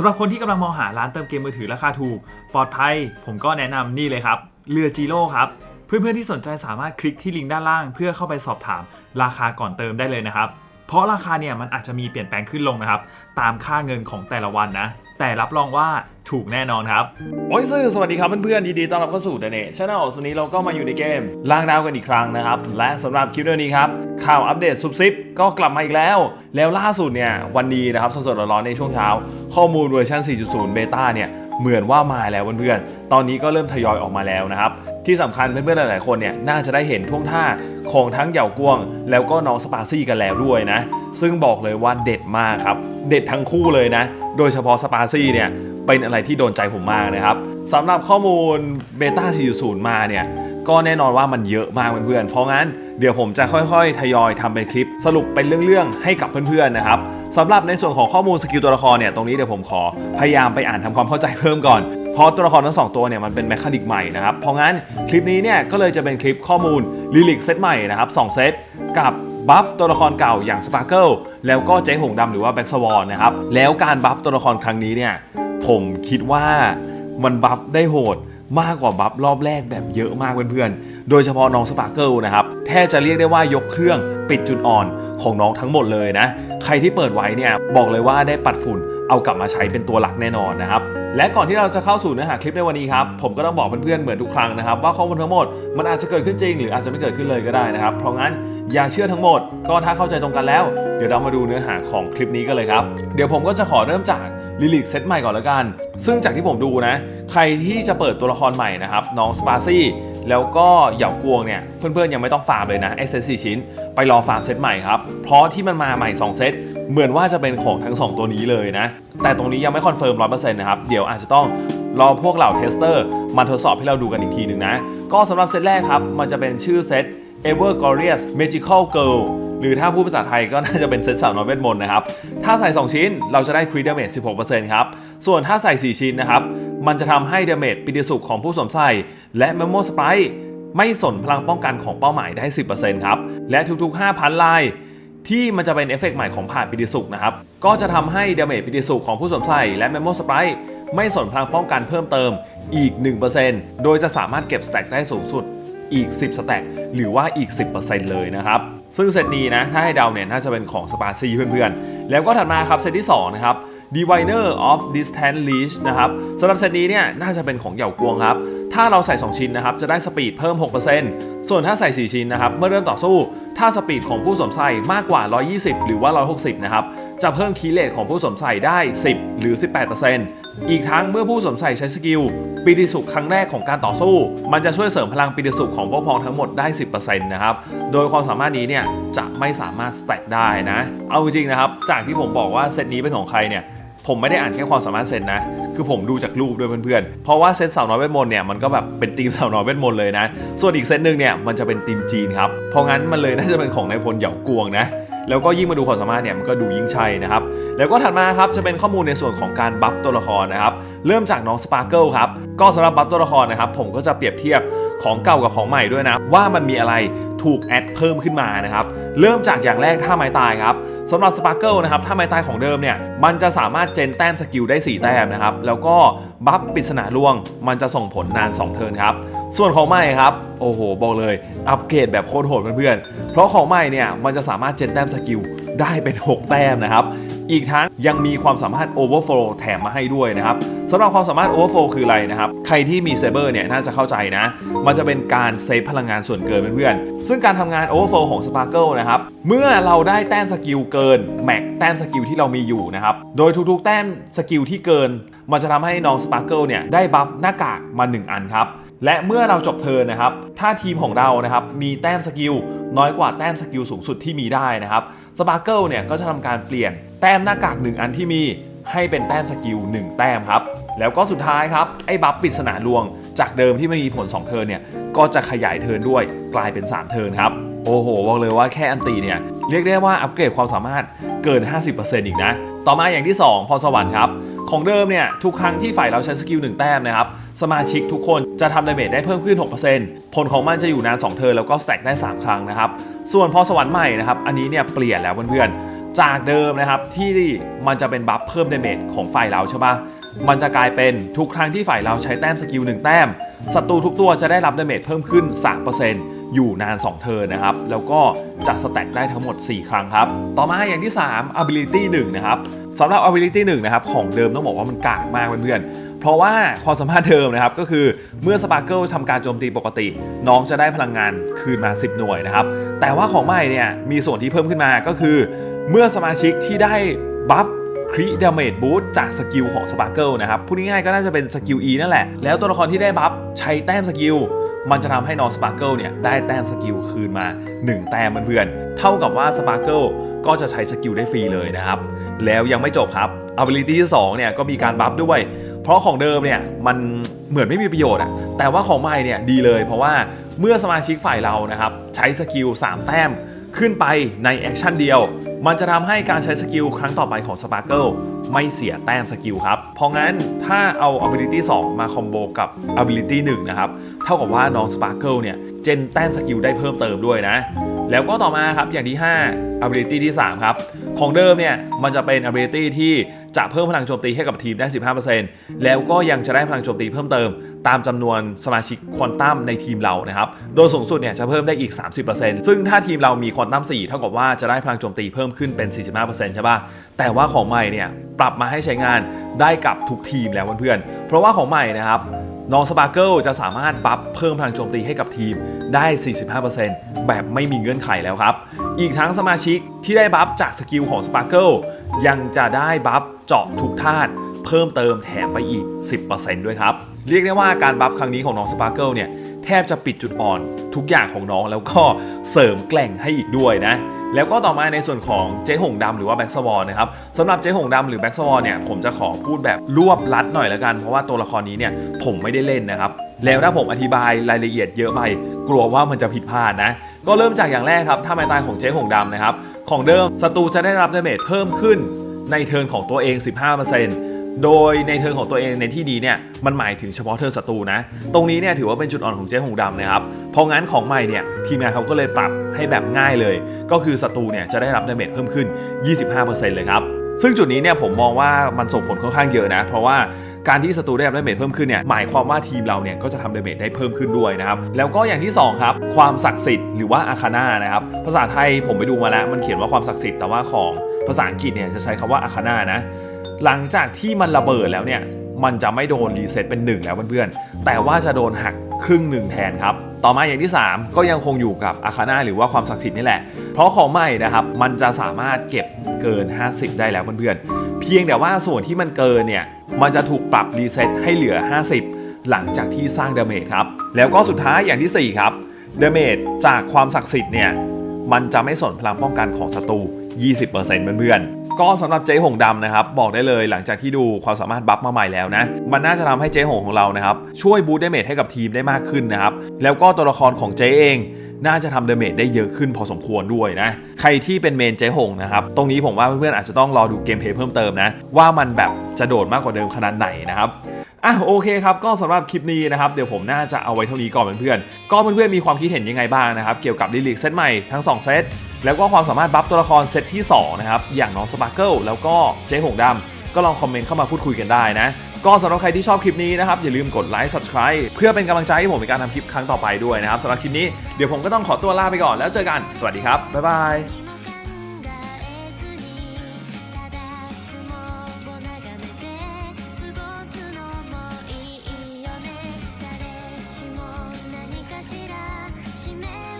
สำหรับคนที่กำลังมองหาร้านเติมเกมมือถือราคาถูก ปลอดภัย ผมก็แนะนำนี่เลยครับ เรือจีโร่ครับ เพื่อนๆที่สนใจสามารถคลิกที่ลิงก์ด้านล่าง เพื่อเข้าไปสอบถามราคาก่อนเติมได้เลยนะครับ เพราะราคาเนี่ยมันอาจจะมีเปลี่ยนแปลงขึ้นลงนะครับ ตามค่าเงินของแต่ละวันนะ แต่รับรองว่าถูกแน่นอนครับ โอ้ยซื่อสวัสดีครับเพื่อนๆยินดีต้อนรับเข้าสู่เดเน่ชาแนลวันนี้เราก็มาอยู่ในเกมล่างดาวกันอีกครั้งนะครับ และสำหรับคลิปนี้ครับ ข่าวอัปเดตซุบซิปก็กลับมาอีกแล้ว แล้วล่าสุดเนี่ย วันนี้นะครับสดๆร้อนๆในช่วงเช้า ข้อมูลเวอร์ชัน4.0 เบต้าเนี่ย เหมือนว่ามาแล้วเพื่อนๆตอนนี้ก็เริ่มทยอยออกมาแล้วนะครับ ที่สำคัญเพื่อนๆหลายๆคนเนี่ยน่าจะได้เห็นท่วงท่าของทั้งเหย่ากวง แล้วก็น้องสปาซี่กันแล้วด้วยนะ ซึ่งบอกเลยว่าเด็ดมากครับ เด็ดทั้งคู่เลยนะ โดยเฉพาะสปาซี่เนี่ยเป็นอะไรที่โดนใจผมมากนะครับสำหรับข้อมูลเบต้า4.0 มาเนี่ย ก็แน่นอนว่ามันเยอะมากเพื่อนๆ เพราะงั้นเดี๋ยวผมจะค่อยๆ ทยอยทำเป็นคลิป สรุปเป็นเรื่องๆ ให้กับเพื่อนๆ นะครับสำหรับในส่วนของข้อมูลสกิลตัวละครเนี่ยตรงนี้เดี๋ยวผมขอพยายามไปอ่านทำความเข้าใจเพิ่มก่อนเพราะตัวละครทั้งสองตัวเนี่ยมันเป็นแมคานิกใหม่นะครับเพราะงั้นคลิปนี้เนี่ยก็เลยจะเป็นคลิปข้อมูลลิลิกเซตใหม่นะครับ2เซตกับบัฟตัวละครเก่าอย่างสปาร์เกิลแล้วก็เจ๊หงดำหรือว่าแบ็กสวอนนะครับแล้วการบัฟตัวละครครั้งนี้เนี่ยผมคิดว่ามันบัฟได้โหด มากกว่าบัฟรอบแรกแบบเยอะมากเพื่อนๆ โดยเฉพาะน้องสปาร์เกิลนะครับ แทบจะเรียกได้ว่ายกเครื่องปิดจุดอ่อนของน้องทั้งหมดเลยนะ ใครที่เปิดไว้เนี่ยบอกเลยว่าได้ปัดฝุ่นเอากลับมาใช้เป็นตัวหลักแน่นอนนะครับ และก่อนที่เราจะเข้าสู่เนื้อหาคลิปในวันนี้ครับ ผมก็ต้องบอกเพื่อนๆ เหมือนทุกครั้งนะครับ ว่าข้อมูลทั้งหมดมันอาจจะเกิดขึ้นจริง หรืออาจจะไม่เกิดขึ้นเลยก็ได้นะครับ เพราะงั้นอย่าเชื่อทั้งหมด ก็ถ้าเข้าใจตรงกันแล้ว เดี๋ยวเรามาดูเนื้อหาของคลิปนี้กันเลยครับ เดี๋ยวผมก็จะขอเริ่มจาก ลิลิกเซตใหม่ก่อนแล้วกัน ซึ่งจากที่ผมดูนะ ใครที่จะเปิดตัวละครใหม่นะครับ น้องสปาซี่ แล้วก็เหยาะกวงเนี่ย เพื่อนๆ ยังไม่ต้องฟาร์มเลยนะ s อ c ชิ้น ไปรอฟาร์มเซตใหม่ครับ เพราะที่มันมาใหม่ 2 เซต เหมือนว่าจะเป็นของทั้ง 2 ตัวนี้เลยนะ แต่ตรงนี้ยังไม่คอนเฟิร์ม100%นะครับ เดี๋ยวอาจจะต้องรอพวกเหล่าเทสเตอร์มาทดสอบให้เราดูกันอีกทีหนึ่งนะ ก็สำหรับเซตแรกครับ มันจะเป็นชื่อเซต Ever Glorious Magical Girl หรือถ้าพูดภาษาไทยก็น่าจะเป็นเซตสาวน้อยเวทมนต์นะครับ ถ้าใส่ 2 ชิ้นเราจะได้ครีดาเมจ16%ครับ ส่วนถ้าใส่ 4 ชิ้นนะครับ มันจะทำให้ดาเมจปิติสุขของผู้สวมใส่ และเมมโมสไปไม่สนพลังป้องกันของเป้าหมายได้ 10%ครับ และทุกๆ 5,000 ลาย ที่มันจะเป็นเอฟเฟกต์ใหม่ของผ่านปิติสุขนะครับ ก็จะทำให้ดาเมจปิติสุขของผู้สวมใส่และเมมโมสไปไม่สนพลังป้องกันเพิ่มเติมอีก 1%โดยจะสามารถเก็บสแต็กได้สูงสุดอีก 10สแต็กหรือว่าอีก 10%เลยนะครับ ซึ่งเซตนี้นะ ถ้าให้เดาเนี่ย น่าจะเป็นของสปาซีเพื่อนๆ แล้วก็ถัดมาครับเซตที่ 2 นะครับ Diviner of Distant Reach นะครับสำหรับเซตนี้เนี่ย น่าจะเป็นของเหย่ากวงครับ ถ้าเราใส่ 2 ชิ้นนะครับ จะได้สปีดเพิ่ม 6%ส่วนถ้าใส่ 4 ชิ้นนะครับ เมื่อเริ่มต่อสู้ ถ้าสปีดของผู้สวมใส่มากกว่า 120 หรือว่า 160 นะครับ จะเพิ่มคีย์เลทของผู้สวมใส่ได้ 10 หรือ 18% อีกทั้งเมื่อผู้สวมใส่ใช้สกิลปีติสุขครั้งแรกของการต่อสู้ มันจะช่วยเสริมพลังปีติสุขของพวกพ้องทั้งหมดได้ 10%นะครับ โดยความสามารถนี้เนี่ยจะไม่สามารถสแต็กได้นะ เอาจริงนะครับ จากที่ผมบอกว่าเซตนี้เป็นของใครเนี่ยผมไม่ได้อ่านแค่ความสามารถเซตนะ คือผมดูจากรูปด้วยเพื่อนๆ เพราะว่าเซตสาวน้อยเวทมนต์เนี่ยมันก็แบบเป็นทีมสาวน้อยเวทมนต์เลยนะ ส่วนอีกเซตหนึ่งเนี่ยมันจะเป็นทีมจีนครับ เพราะงั้นมันเลยน่าจะเป็นของนายพลเหยากวงนะ แล้วก็ยิ่งมาดูความสามารถเนี่ยมันก็ดูยิ่งใช่นะครับ แล้วก็ถัดมาครับจะเป็นข้อมูลในส่วนของการบัฟตัวละครนะครับ เริ่มจากน้องสปาร์เกิลครับ ก็สำหรับบัฟตัวละครนะครับผมก็จะเปรียบเทียบของเก่ากับของใหม่ด้วยนะ ว่ามันมีอะไรถูกแอดเพิ่มขึ้นมานะครับ เริ่มจากอย่างแรกท่าไม้ตายครับสำหรับสปาร์เกิลนะครับท่าไม้ตายของเดิมเนี่ยมันจะสามารถเจนแต้มสกิลได้ 4 แต้มนะครับ แล้วก็บัฟปริศนาล่วง มันจะส่งผลนาน 2 เทิร์นครับ ส่วนของใหม่ครับ โอ้โห บอกเลย อัปเกรดแบบโคตรโหดเพื่อนๆ เพราะของใหม่เนี่ย มันจะสามารถเจนแต้มสกิลได้เป็น 6 แต้มนะครับ อีกทั้งยังมีความสามารถ Overflow แถมมาให้ด้วยนะครับสำหรับความสามารถ Overflow คืออะไรนะครับ ใครที่มีเซเบอร์เนี่ย น่าจะเข้าใจนะ มันจะเป็นการเซฟพลังงานส่วนเกินเพื่อนๆ ซึ่งการทำงาน Overflow ของ Sparkle นะครับ เมื่อเราได้แต้มสกิลเกินแม็กแต้มสกิลที่เรามีอยู่นะครับ โดยทุกๆ แต้มสกิลที่เกิน มันจะทำให้น้อง Sparkle เนี่ยได้บัฟหน้ากากมา 1 อันครับ และเมื่อเราจบเทิร์นนะครับ ถ้าทีมของเรานะครับมีแต้มสกิลน้อยกว่าแต้มสกิลสูงสุดที่มีได้นะครับสปาร์เกิลเนี่ยก็จะทำการเปลี่ยนแต้มหน้ากาก 1 อันที่มีให้เป็นแต้มสกิล1แต้มครับ แล้วก็สุดท้ายครับ ไอ้บัฟปริศนาลวง จากเดิมที่ไม่มีผล 2 เทิร์นเนี่ย ก็จะขยายเทิร์นด้วยกลายเป็น 3 เทิร์นครับ โอ้โห บอกเลยว่าแค่อันตีเนี่ย เรียกได้ว่าอัปเกรดความสามารถเกิน 50%อีกนะ ต่อมาอย่างที่ 2 พรสวรรค์ครับ ของเดิมเนี่ย ทุกครั้งที่ฝ่ายเราใช้สกิล1แต้มนะครับ สมาชิกทุกคนจะทำดาเมจได้เพิ่มขึ้น 6%ผลของมันจะอยู่นาน 2 เทิร์นแล้วก็แต็กได้ 3 ครั้งนะครับ ส่วนพอสวรรค์ใหม่นะครับ อันนี้เนี่ยเปลี่ยนแล้วเพื่อนๆ จากเดิมนะครับที่มันจะเป็นบัฟเพิ่มเดเมจของฝ่ายเราใช่ปะมันจะกลายเป็นทุกครั้งที่ฝ่ายเราใช้แต้มสกิล1แต้มศัตรูทุกตัวจะได้รับเดเมจเพิ่มขึ้น 3%อยู่นาน 2 เทิร์นนะครับ แล้วก็จะสแต็กได้ทั้งหมด 4 ครั้งครับ ต่อมาอย่างที่ 3 ability 1 นะครับ สำหรับ ability 1นะครับของเดิมต้องบอกว่ามันกากมากเพื่อนเพราะว่าความสามารถเดิมนะครับก็คือเมื่อสปาร์เกิลทำการโจมตีปกติ น้องจะได้พลังงานคืนมา 10 หน่วยนะครับ แต่ว่าของใหม่เนี่ยมีส่วนที่เพิ่มขึ้นมาก็คือ เมื่อสมาชิกที่ได้บัฟคริดาเมจบูสจากสกิลของสปาร์เกิลนะครับพูดง่ายๆก็น่าจะเป็นสกิล E นั่นแหละ แล้วตัวละครที่ได้บัฟใช้แต้มสกิลมันจะทำให้น้องสปาร์เกิลเนี่ยได้แต้มสกิลคืนมา 1 แต้มเพื่อนเท่ากับว่าสปาร์เกิลก็จะใช้สกิลได้ฟรีเลยนะครับ แล้วยังไม่จบครับ ability ที่2เนี่ยก็มีการบัฟด้วย เพราะของเดิมเนี่ยมันเหมือนไม่มีประโยชน์อะแต่ว่าของใหม่เนี่ยดีเลย เพราะว่าเมื่อสมาชิกฝ่ายเรานะครับใช้สกิล3 แต้มขึ้นไปในแอคชั่นเดียว มันจะทำให้การใช้สกิลครั้งต่อไปของ Sparkle ไม่เสียแต้มสกิลครับ เพราะงั้นถ้าเอา ability 2 มาคอมโบกับ ability 1 นะครับ เท่ากับว่าน้อง Sparkle เนี่ย เจนแต้มสกิลได้เพิ่มเติมด้วยนะ แล้วก็ต่อมาครับอย่างที่ 5 ability ที่ 3 ครับ ของเดิมเนี่ยมันจะเป็น ability ที่จะเพิ่มพลังโจมตีให้กับทีมได้ 15%แล้วก็ยังจะได้พลังโจมตีเพิ่มเติม ตามจำนวนสมาชิกควอนตัมในทีมเรานะครับ โดยสูงสุดเนี่ยจะเพิ่มได้อีก 30%ซึ่งถ้าทีมเรามีควอนตัม4 เท่ากับว่าจะได้พลังโจมตีเพิ่มขึ้นเป็น 45%ใช่ปะแต่ว่าของใหม่เนี่ยปรับมาให้ใช้งานได้กับทุกทีมแล้วเพื่อนๆ เพราะว่าของใหม่นะครับน้องสปาร์เกิลจะสามารถบัฟเพิ่มพลังโจมตีให้กับทีมได้ 45%แบบไม่มีเงื่อนไขแล้วครับ อีกทั้งสมาชิกที่ได้บัฟจากสกิลของสปาร์เกิลยังจะได้บัฟเจาะทุกธาตุเพิ่มเติมแถมไปอีก 10%ด้วยครับ เรียกได้ว่าการบัฟครั้งนี้ของน้องสปาร์เกิลเนี่ยแทบจะปิดจุดอ่อนทุกอย่างของน้องแล้วก็เสริมแกล่งให้อีกด้วยนะ แล้วก็ต่อมาในส่วนของเจ๊หงดำหรือว่าแบ็กสวอนนะครับสำหรับเจ๊หงดำหรือแบ็กสวอนเนี่ยผมจะขอพูดแบบรวบลัดหน่อยแล้วกัน เพราะว่าตัวละครนี้เนี่ยผมไม่ได้เล่นนะครับ แล้วถ้าผมอธิบายรายละเอียดเยอะไป กลัวว่ามันจะผิดพลาดนะ ก็เริ่มจากอย่างแรกครับถ้าไม้ตายของเจ๊หงดำนะครับ ของเดิมศัตรูจะได้รับดาเมจเพิ่มขึ้นในเทิร์นของตัวเอง 15%โดยในเทิร์นของตัวเองในที่นี้เนี่ยมันหมายถึงเฉพาะเทิร์นศัตรูนะ ตรงนี้เนี่ยถือว่าเป็นจุดอ่อนของเจ๊หงดำนะครับเพราะงั้นของใหม่เนี่ยทีมงานเขาก็เลยปรับให้แบบง่ายเลย ก็คือศัตรูเนี่ยจะได้รับดาเมจเพิ่มขึ้น 25%เลยครับซึ่งจุดนี้เนี่ยผมมองว่ามันส่งผลค่อนข้างเยอะนะ เพราะว่า การที่ศัตรูได้รับดาเมจเพิ่มขึ้นเนี่ยหมายความว่าทีมเราเนี่ยก็จะทำดาเมจได้เพิ่มขึ้นด้วยนะครับแล้วก็อย่างที่สองครับความศักดิ์สิทธิ์หรือว่าอาคาน่านะครับภาษาไทยผมไปดูมาแล้ว มันเขียนว่าความศักดิ์สิทธิ์แต่ว่าของภาษาอังกฤษเนี่ยจะใช้คำว่าอาคาน่านะหลังจากที่มันระเบิดแล้วเนี่ยมันจะไม่โดนรีเซ็ตเป็น1แล้วเพื่อนๆ แต่ว่าจะโดนหักครึ่งหนึ่งแทนครับ ต่อมาอย่างที่ 3 ก็ยังคงอยู่กับอาคาน่าหรือว่าความศักดิ์สิทธิ์นี่แหละ เพราะของใหม่นะครับ มันจะสามารถเก็บเกิน 50 ได้แล้วเพื่อนๆ พียงแต่ว่าส่วนที่มันเกินเนี่ย มันจะถูกปรับรีเซ็ตให้เหลือ 50 หลังจากที่สร้างดาเมจครับ แล้วก็สุดท้ายอย่างทีสี่4 ครับดาเมจจากความศักดิ์สิทธิ์เนี่ย มันจะไม่สนพลังป้องกันของศัตรู 20%เพื่อน ก็สำหรับเจ๊หงดำนะครับบอกได้เลยหลังจากที่ดูความสามารถบัฟมาใหม่แล้วนะมันน่าจะทำให้เจ๊หงของเรานะครับช่วยบูตดเมจให้กับทีมได้มากขึ้นนะครับแล้วก็ตัวละครของเจ๊เองน่าจะทำดเมจได้เยอะขึ้นพอสมควรด้วยนะ ใครที่เป็นเมนเจ๊หงนะครับ ตรงนี้ผมว่าเพื่อนๆอาจจะต้องรอดูเกมเพลย์เพิ่มเติมนะ ว่ามันแบบจะโดดมากกว่าเดิมขนาดไหนนะครับ อะโอเคครับก็สำหรับคลิปนี้นะครับเดี๋ยวผมน่าจะเอาไว้เท่านี้ก่อนเพื่อนๆก็เพื่อนๆมีความคิดเห็นยังไงบ้างนะครับเกี่ยวกับลิลิกเซตใหม่ทั้ง 2 เซตแล้วก็ความสามารถบัฟตัวละครเซตที่2นะครับอย่างน้องสปาร์เกิลแล้วก็เจ๊หงดำก็ลองคอมเมนต์เข้ามาพูดคุยกันได้นะก็สำหรับใครที่ชอบคลิปนี้นะครับ อย่าลืมกดไลค์ subscribe เพื่อเป็นกำลังใจให้ผมในการทำคลิปครั้งต่อไปด้วยนะครับสำหรับคลิปนี้เดี๋ยวผมก็ต้องขอตัวลาไปก่อนแล้วเจอกัน สวัสดีครับ บ๊ายบาย 知らしめ